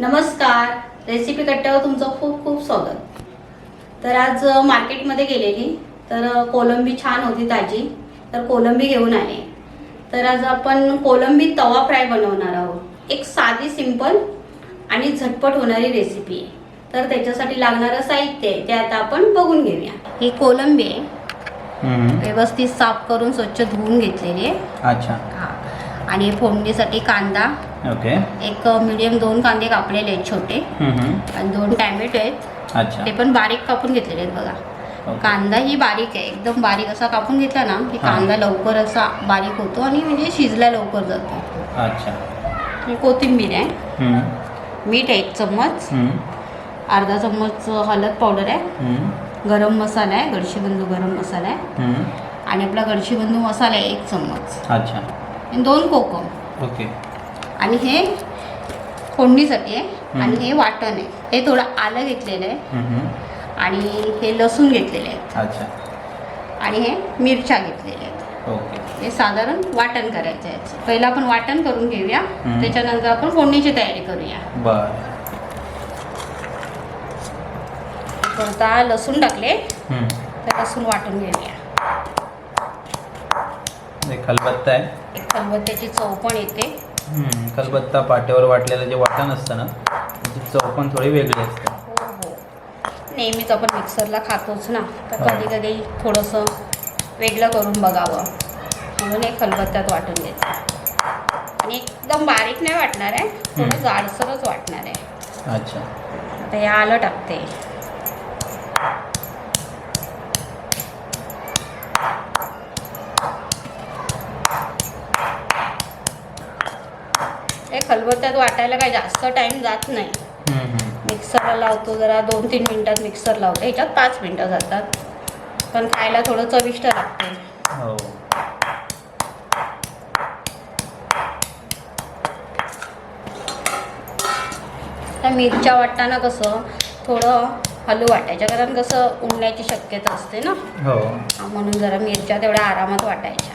नमस्कार. रेसिपी कट्ट्यावर तुमचं खूप खूप स्वागत. तर आज मार्केटमध्ये गेलेली. तर कोलंबी छान होती ताजी. तर कोलंबी घेऊन आले. तर आज आपण कोलंबी तवा फ्राय बनवणार आहोत. एक साधी सिंपल आणि झटपट होणारी रेसिपी आहे तर त्याच्यासाठी लागणारं साहित्य आहे ते आता आपण बघून घेऊया. ही कोलंबी आहे. व्यवस्थित साफ करून स्वच्छ धुवून घेतलेली आहे. अच्छा. हा. आणि फोडणीसाठी कांदा ओके. एक मिडियम दोन कांदे कापलेले आहेत छोटे. आणि दोन टॅमॅटो आहेत. अच्छा. ते पण बारीक कापून घेतलेले आहेत बघा. कांदा ही बारीक आहे. एकदम बारीक असा कापून घेतला ना की. कांदा लवकर असा बारीक होतो आणि म्हणजे शिजला लवकर जातो. अच्छा. कोथिंबीर आहे. मीठ आहे एक चम्मच. अर्धा चम्मच हळद पावडर आहे. गरम मसाला आहे. गडशीबंधू गरम मसाला आहे. आणि आपला गडशीबंधू मसाला आहे एक चम्मच. अच्छा. दोन कोकम. ओके. आणि हे फोडणीसाठी आहे. आणि हे वाटण आहे. हे थोडं आलं घेतलेलं आहे. आणि हे लसूण घेतलेले आहे. अच्छा. आणि हे मिरच्या घेतलेल्या आहेत. ओके. हे साधारण वाटण करायचं आहे. पहिलं आपण वाटण करून घेऊया. त्याच्यानंतर आपण फोडणीची तयारी करूया. बर. लसूण टाकले. तर लसूण वाटून घेऊया. खलबत्ता आहे. खलबत्त्याची चव पण येते. हम्म. खलबत्ता पाट्यावर वाटलेलं जे वाटण असतं ना त्याची चव पण थोडी वेगळी असते. हो हो नेहमीच आपण मिक्सरला खातोच ना. तर. कधी कधी थोडंसं वेगळं करून बघावं. म्हणून एक खलबत्त्यात वाटून घेते. आणि एकदम बारीक नाही वाटणार आहे थोडं. जाडसरच वाटणार आहे. अच्छा. आता हे आलं टाकते. खलबत्त्यात वाटायला काही जास्त टाइम जात नाही. मिक्सरला लावतो जरा दोन तीन मिनटात मिक्सर लावतो. ह्याच्यात पाच मिनटं जातात. पण खायला थोडं चविष्ट लागते. हो. त्या मिरच्या वाटताना कसं थोडं हलू वाटायच्या कारण कसं उडण्याची शक्यता असते ना? हो. म्हणून जरा मिरच्या तेवढ्या आरामात वाटायच्या.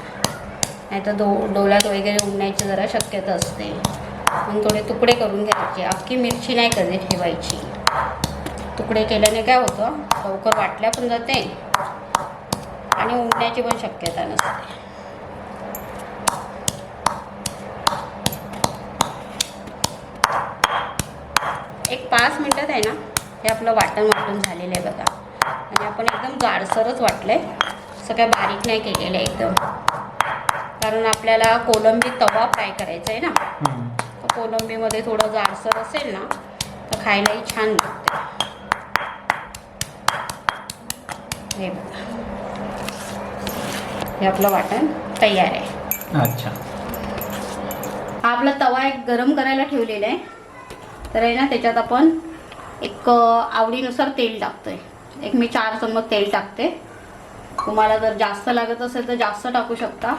नाही तर डोळ्यात वगैरे उडण्याची जरा शक्यता असते. म्हणून थोडे तुकडे करून घ्यायचे. अख्खी मिरची नाही कधी ठेवायची. तुकडे केल्याने काय होतं? लवकर वाटल्या पण जाते आणि उमण्याची पण शक्यता नसते. एक पाच मिनटात आहे ना? हे आपलं वाटण वाटून झालेलं आहे बघा. आणि आपण एकदम जाडसरच वाटलंय. आहे सगळ्या बारीक नाही केलेलं आहे एकदम. कारण आपल्याला कोलंबी तवा फ्राय करायचा आहे ना कोलंबीमध्ये थोडं जाडसर असेल ना तर खायलाही छान लागते. हे बघा. हे आपलं वाटण तयार आहे. अच्छा. हा आपला तवा एक गरम करायला ठेवलेला आहे. तर आहे ना त्याच्यात आपण एक आवडीनुसार तेल टाकतोय. एक मी चार चम्मच तेल टाकते. तुम्हाला जर जास्त लागत असेल तर जास्त टाकू शकता.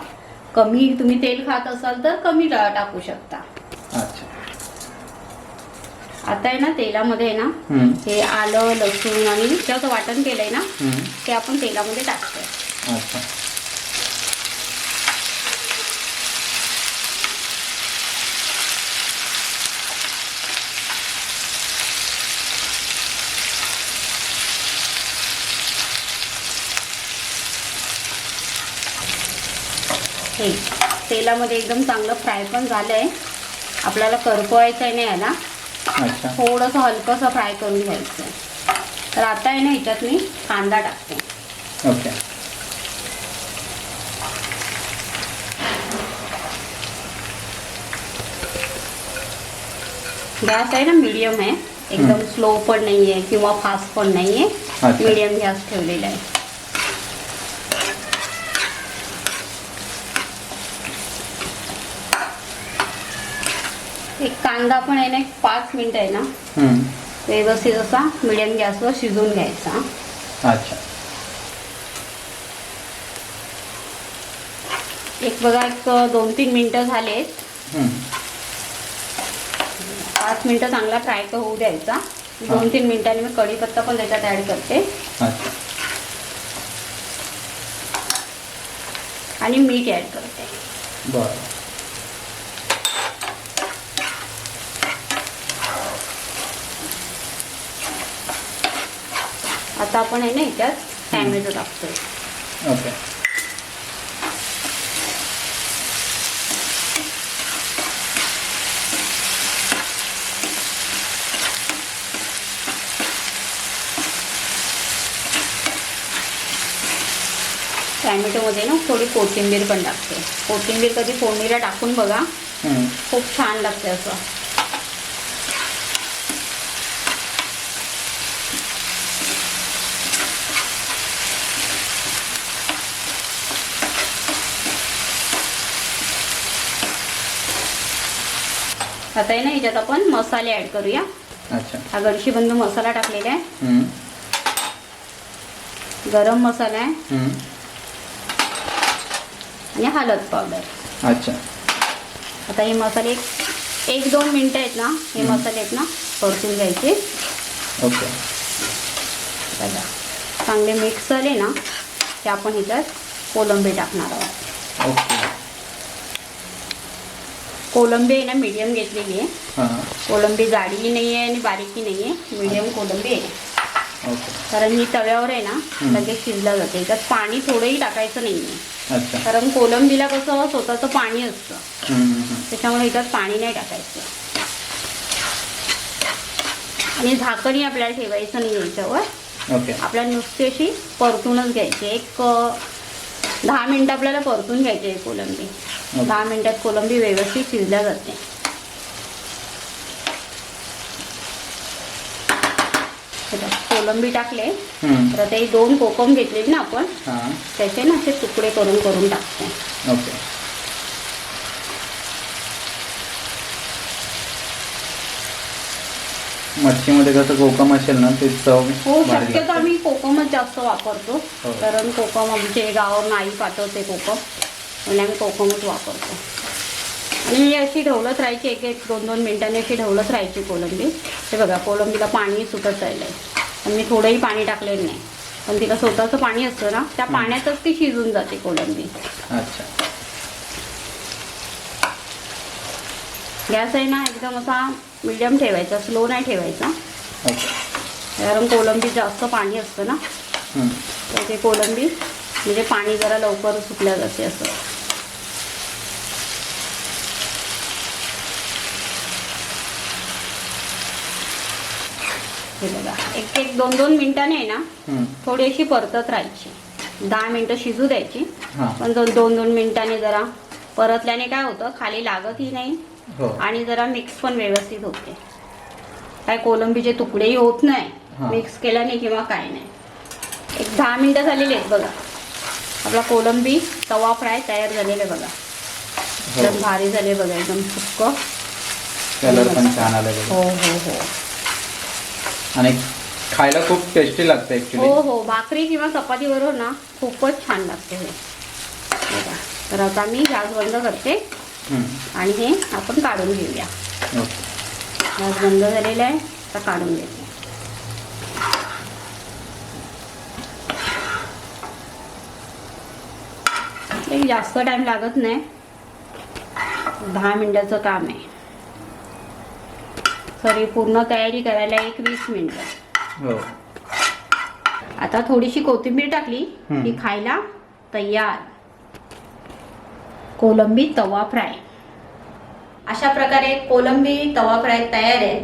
कमी तुम्ही तेल खात असाल तर कमी टाकू शकता. आता आहे ना तेलामध्ये आहे ना. हे आलं लसूण आणि मिरच्याचं वाटण केलंय ना. ते आपण तेलामध्ये टाकतोय हे तेलामध्ये एकदम चांगलं फ्राय पण झालं आहे आपल्याला करपवायचं आहे नाही याला अच्छा. थोडंसं हलकंसं फ्राय करून घ्यायचं. तर आता आहे ना ह्याच्यात मी कांदा टाकते. ओके. गॅस आहे ना मीडियम आहे. एकदम स्लो पण नाही आहे किंवा फास्ट पण नाही आहे. मीडियम गॅस ठेवलेला आहे. एक कांदा पण आहे ना एक पाच मिनिट आहे ना. व्यवस्थित असा मीडियम गॅसवर शिजवून घ्यायचा. अच्छा. एक बघा एक दोन तीन मिनटं झालेत. पाच मिनटं चांगला फ्राय तर होऊ द्यायचा. दोन तीन मिनिटांनी मी कढीपत्ता पण त्याच्यात ॲड करते. आणि मीठ ॲड करते. बरं. आता आपण आहे ना ह्याच्यात टॅमॅटो टाकतोय. ओके. टॅमॅटोमध्ये ना थोडी कोथिंबीर पण टाकते. कोथिंबीर कधी फोडणीला टाकून बघा. खूप छान लागते असं. आता आहे ना ह्याच्यात आपण मसाले ऍड करूया. अच्छा. हा गडशीबंधू मसाला टाकलेला आहे. हम्म. गरम मसाला आहे. हम्म. आणि हळद पावडर अच्छा. आता हे मसाले एक एक दोन मिनटं आहेत ना हे. मसाले आहेत ना परतून घ्यायचे. ओके. बघा. चांगले मिक्स झाले ना ते आपण ह्याच्यात कोलंबी टाकणार आहोत. ओके. कोलंबी आहे ना मीडियम घेतलेली आहे. हां. कोलंबी जाडीही नाही आहे आणि बारीकही नाही आहे. मीडियम कोलंबी आहे. कारण ही तव्यावर आहे ना. लगेच शिजला जाते. त्यात पाणी थोडंही टाकायचं नाही आहे. कारण कोलंबीला कसं स्वतःचं पाणी असतं. त्याच्यामुळे ह्याच्यात पाणी नाही टाकायचं. आणि झाकणही आपल्याला ठेवायचं नाही याच्यावर. आपल्याला नुसती अशी परतूनच घ्यायची. एक दहा मिनटं आपल्याला परतून घ्यायची आहे कोलंबी. दहा मिनिटात कोलंबी व्यवस्थित शिजल्या जाते. कोलंबी टाकले. तर ते दोन कोकम घेतलेले ना आपण हां. त्याचे ना असे तुकडे करून करून टाकते. मच्छीमध्ये कसं कोकम असेल ना ते चव हो भारी शक्यतो लागते. आम्ही कोकमच जास्त वापरतो. हो. कारण कोकम आमचे गावावरून आई पाठवते कोकम. म्हणजे आम्ही कोकमच वापरतो. आणि ही अशी ढवलत राहायची एक एक दोन दोन मिनिटांनी अशी ढवलत राहायची कोलंबी हे बघा कोलंबीला पाणी सुटत राहिलं आहे पण मी थोडंही पाणी टाकलेलं नाही. पण तिला स्वतःचं पाणी असतं ना त्या पाण्यातच ती शिजून जाते कोलंबी अच्छा. गॅस आहे ना एकदम असा मिडियम ठेवायचा स्लो नाही ठेवायचा. कारण कोलंबी जास्त पाणी असतं ना. तर ते कोलंबी. म्हणजे पाणी जरा लवकर सुकल्या जाते असं. हे बघा एक एक दोन दोन मिनिटाने आहे ना. थोडी अशी परतत राहायची. दहा मिनटं शिजू द्यायची. पण दोन दोन दोन मिनिटाने जरा परतल्याने काय होतं खाली लागतही नाही. हो. आणि जरा मिक्स पण व्यवस्थित होते. काय कोलंबीचे तुकडेही होत नाही. हा. मिक्स केल्याने किंवा काय नाही. एक दहा मिनटं झालेली आहेत बघा. आपला कोलंबी तवा फ्राय तयार झालेला आहे बघा. हो. एकदम भारी झाले बघा एकदम सुक्क. कलर पण छान आला हो हो हो. आणि खायला खूप टेस्टी लागतं हो हो. भाकरी किंवा चपातीबरोबर ना खूपच छान लागते हे. बघा. तर आता मी गॅस बंद करते. आणि हे आपण काढून घेऊया. गॅस बंद झालेला आहे आता काढून घेते एक जास्त टाइम लागत नाही. दहा मिनिटाचं काम आहे. सॉरी पूर्ण तयारी करायला एक वीस मिनिटं. हो. आता थोडीशी कोथिंबीर टाकली. की खायला तयार. कोलंबी तवा फ्राय. अशा प्रकारे कोलंबी तवा फ्राय तयार आहे.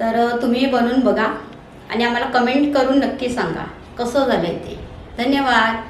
तर तुम्ही बनवून बघा आणि आम्हाला कमेंट करून नक्की सांगा कसं झालं आहे ते. धन्यवाद.